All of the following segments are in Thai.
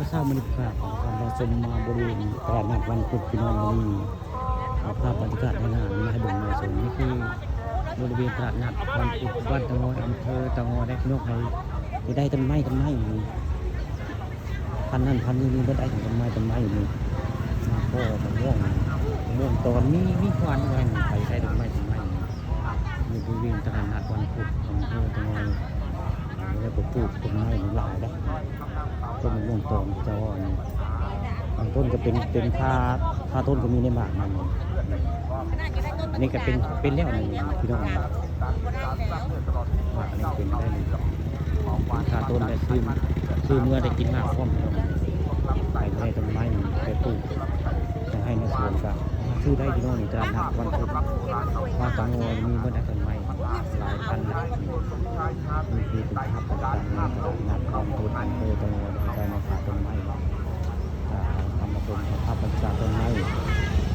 ก็ทราบบรรยากาศของการมาชมมาบริเวณตลาดนัดวันพุธพี่น้องวันนี้เอาภาพบรรยากาศในงานมาให้เบิ่งมาชมนี่คือบริเวณตลาดนัดวันพุธบ้านตะงออำเภอตะงอได้พี่น้องเราจะได้ต้นไม้ต้นไม้นี่พันนั่นพันนี่นี่ก็ได้ถึงต้นไม้ต้นไม้นี่มาพ่อมะม่วงมะม่วงตอนนี้มีควันกันไปได้ต้นไม้ต้นไม้นี่บริเวณตลาดนัดวันพุธอำเภอตะงอแล้วก็ปลูกต้นไม้หลายได้ ต้นมะม่วงตองจะว่านี่บางต้นก็เป็นเป็นค่าค่าต้นก็มีในหมากมันอันนี้ก็เป็นเป็นแล้วนี่พี่น้องหมากอันนี้เป็นได้ค่าต้นได้คือคือเมื่อได้กินมากพร้อมพี่น้องไปได้ต้นไม้ไปปลูกจะให้ในสวนก็ซื้อได้พี่น้องนี่ตลาดนัดวันพุธว่าตังโงมีเมื่อได้ต้นไม้หลายพันเลายนี่คือเป็นภาพบรรยากาศในตลาดนัดวันพุธอำเภอตังโงได้มาขายต้นไม้ ทำมาชมสภาพบรรยากาศต้นไม้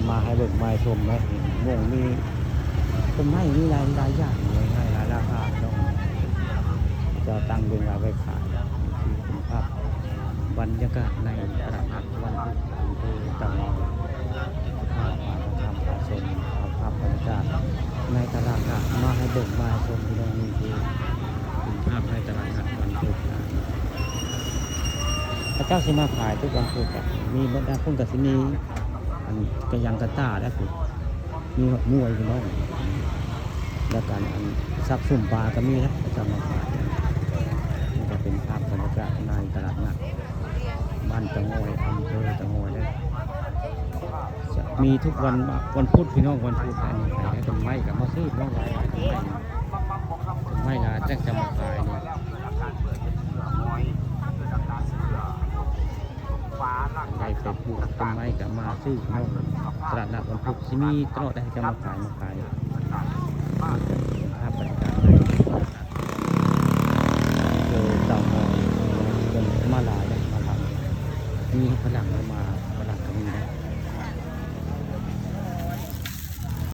มาให้ เบิกมาชมนะมงมีต้นไม้มีหลายหลายอย่างเลยหลายหลายราคาต้องจะตั้งเรื่องราไว้ขายที่เป็นภาพบรรยากาศในตลาดนัดวันพุธอำเภอตะวันภาพมาทำการชมเอาภาพบรรยากาศในตลาดนัดมาให้เบิกมาชมที่ตรงนี้คือเป็นภาพในตลาดนัดวันพุธพระเจ้าสิมาขายทุกวันพุธมีบรรดาพุ่นกับสิมีอั นกระยังกระต้าได้คือมีมวยพี่น้องแล้วกันอันซักสุ่มปลาก็มีนะพระจ้ามาขายนี่ก็เป็นภาพบรรยากาศในตลาดนัดบ้านตะงอยอำเภอตะงอยเลยจะมีทุกวันวันพุธพี่น้องวันพุธอันนี้ขายได้ต้นไม้กับมาซื้อน้องหลนไม้ต้นไม้ลาแจ้งจะมาขาย เป็นบุกต้นไม้กับมาซื้อขนมตลาดนัดวันพุธสิมีตลอดได้จะมาขายมาขายเป็นภาพบรรยากาศเลยเจอเต่างอยเป็นมาลายมาลายมีฝรั่งมา